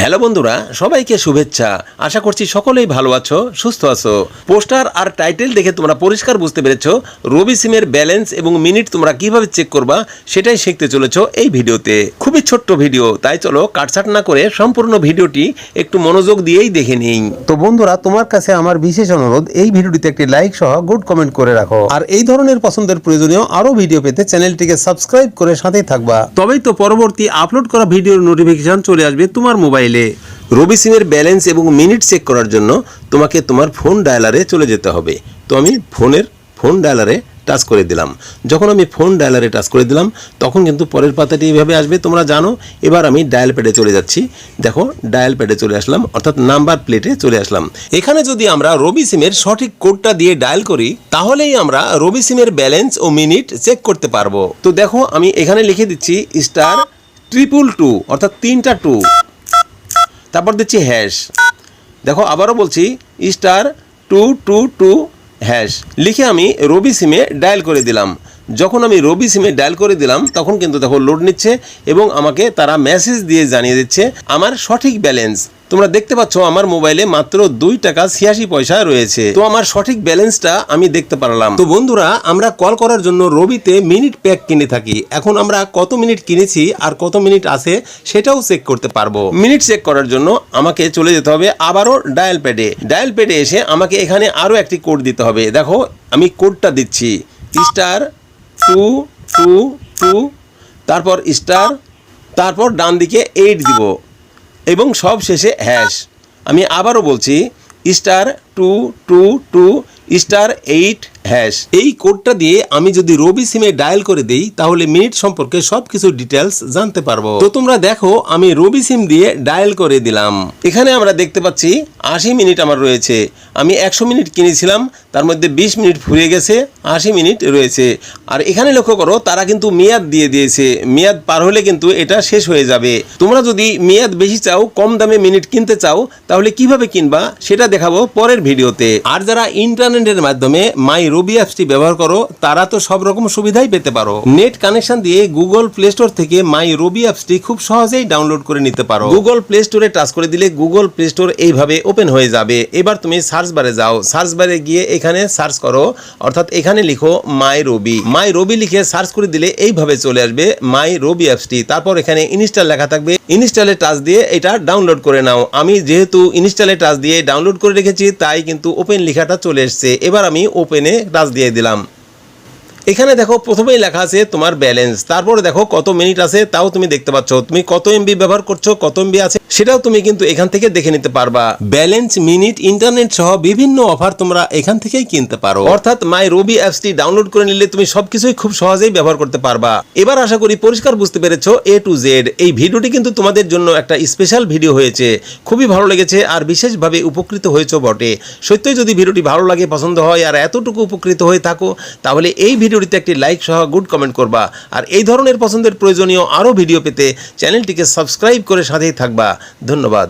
Hello বন্ধুরা সবাইকে শুভেচ্ছা। আশা করছি সকলেই ভালো আছো সুস্থ আছো। পোস্টার আর টাইটেল দেখে তোমরা পরিষ্কার বুঝতে পেরেছ রবি সিমের ব্যালেন্স এবং মিনিট তোমরা কীভাবে চেক করবা সেটাই শিখতে চলেছো এই ভিডিওতে। খুবই ছোট্ট ভিডিও তাই চলো কাটছাট না করে সম্পূর্ণ ভিডিওটি একটু মনোযোগ দিয়েই দেখে নিই। তো বন্ধুরা তোমার কাছে আমার বিশেষ অনুরোধ এই ভিডিওটিতে একটি লাইক সহ গুড কমেন্ট করে রাখো। আর এই ধরনের পছন্দের প্রয়োজনীয় আরও ভিডিও পেতে চ্যানেলটিকে সাবস্ক্রাইব করে সাথেই থাকবা। তবেই তো পরবর্তী আপলোড করা ভিডিওর নোটিফিকেশন চলে আসবে তোমার মোবাইলে রবি সিমের ব্যালেন্স এবং মিনিট চেক করার জন্য তোমাকে তোমার ফোন ডায়ালারে চলে যেতে হবে। তো আমি ফোনের ফোন ডায়ালারে টাচ করে দিলাম। যখন আমি ফোন ডায়ালারে টাচ করে দিলাম, তখন কিন্তু পরের পাতাটি এইভাবে আসবে, তোমরা জানো। এবার আমি ডায়াল প্যাডে চলে যাচ্ছি। দেখো ডায়াল প্যাডে চলে আসলাম, অর্থাৎ নাম্বার প্লেটে চলে আসলাম। এখানে যদি আমরা রবি সিমের সঠিক কোডটা দিয়ে ডায়াল করি, তাহলেই আমরা রবি সিমের ব্যালেন্স ও মিনিট চেক করতে পারব। তো দেখো, আমি এখানে লিখে দিচ্ছি স্টার ট্রিপল টু অর্থাৎ তিনটা টু তারপর দিচ্ছি হ্যাশ দেখো, আবারও বলছি star two two two hash লিখে আমি রবি সিমে ডায়াল করে দিলাম। যখন আমি রবি সিমে ডায়াল করে দিলাম, তখন কিন্তু দেখো লোড নিচ্ছে এবং আমাকে তারা মেসেজ দিয়ে জানিয়ে দিচ্ছে আমার সঠিক ব্যালেন্স তোমরা দেখতে পাচ্ছ আমার মোবাইলে মাত্র দুই টাকা ছিয়াশি পয়সা রয়েছে। তো আমার সঠিক ব্যালেন্সটা আমি দেখতে পারলাম। তো বন্ধুরা, আমরা কল করার জন্য রবিতে মিনিট প্যাক কিনে থাকি। এখন আমরা কত মিনিট কিনেছি আর কত মিনিট আছে সেটাও চেক করতে পারব। মিনিট চেক করার জন্য আমাকে চলে যেতে হবে আবারও ডায়াল প্যাডে ডায়াল প্যাডে এসে আমাকে এখানে আরও একটি কোড দিতে হবে। দেখো, আমি কোডটা দিচ্ছি। স্টার টু টু টু তারপর স্টার তারপর ডান দিকে এইট দিব। এবং সব শেষে হ্যাশ আমি আবারও বলছি star two two two star eight hash. এই কোডটা দিয়ে আমি যদি রবি সিমে ডায়াল করে দেই, তাহলে মিনিট সম্পর্কে সব কিছু ডিটেলস জানতে পারব। তো তোমরা দেখো, আমি রবি সিম দিয়ে ডায়াল করে দিলাম। এখানে আমরা দেখতে পাচ্ছি, আশি মিনিট আমার রয়েছে। আমি একশো মিনিট কিনেছিলাম, তার মধ্যে বিশ মিনিট ফুরিয়ে গেছে, আশি মিনিট রয়েছে। আর এখানে লক্ষ্য করো, তারা কিন্তু মেয়াদ দিয়ে দিয়েছে। মেয়াদ পার হলে কিন্তু এটা শেষ হয়ে যাবে। তোমরা যদি মেয়াদ বেশি চাও, কম দামে মিনিট কিনতে চাও, তাহলে কীভাবে কিনবা, সেটা দেখাবো পরের ভিডিওতে। আর যারা ইন্টারনেটের মাধ্যমে মাই রবি অ্যাপসটি ব্যবহার করো, তারা তো সব রকম সুবিধাই পেতে পারো। নেট কানেকশন দিয়ে গুগল প্লে স্টোর থেকে মাই রবি অ্যাপসটি খুব সহজেই ডাউনলোড করে নিতে পারো। গুগল প্লে স্টোরে টাচ করে দিলে গুগল প্লে স্টোর এইভাবে ওপেন হয়ে যাবে। এবার তুমি সার্চ বারে যাও। সার্চ বারে গিয়ে এখানে সার্চ করো, অর্থাৎ এখানে লিখো মাই রবি মাই রবি লিখে সার্চ করে দিলে এইভাবে চলে আসবে মাই রবি অ্যাপসটি তারপর এখানে ইনস্টল লেখা থাকবে। ইনস্টলে টাচ দিয়ে এটা ডাউনলোড করে নাও। আমি যেহেতু ইনস্টলে টাচ দিয়ে ডাউনলোড করে রেখেছি, তাই কিন্তু ওপেন লেখাটা চলে এসছে। এবার আমি ওপেনে টাচ দিয়ে দিলাম। এখানে দেখো প্রথমেই লেখা আছে তোমার ব্যালেন্স তারপরে দেখো কত মিনিট আছে, তাও তুমি দেখতে পাচ্ছ। তুমি কত এমবি ব্যবহার করছ, কত এমবি আছে, সেটাও তুমি কিন্তু এখান থেকে দেখে নিতে পারবা। ব্যালেন্স মিনিট ইন্টারনেট সহ বিভিন্ন অফার তোমরা এখান থেকেই কিনতে পারো। অর্থাৎ মাই রবি অ্যাপসটি ডাউনলোড করে নিলে তুমি সবকিছুই খুব সহজেই ব্যবহার করতে পারবা। এবার আশা করি পরিষ্কার বুঝতে পেরেছ এ টু জেড এই ভিডিওটি কিন্তু তোমাদের জন্য একটা স্পেশাল ভিডিও হয়েছে। খুবই ভালো লেগেছে আর বিশেষভাবে উপকৃত হয়েছো বটে। সত্যই যদি ভিডিওটি ভালো লাগে, পছন্দ হয়, আর এতটুকু উপকৃত হয়ে থাকো, তাহলে এই ভিডিওটিতে একটি লাইক সহ গুড কমেন্ট করবা। আর এই ধরনের পছন্দের প্রয়োজনীয় আরও ভিডিও পেতে চ্যানেলটিকে সাবস্ক্রাইব করে সাথেই থাকবা। ধন্যবাদ।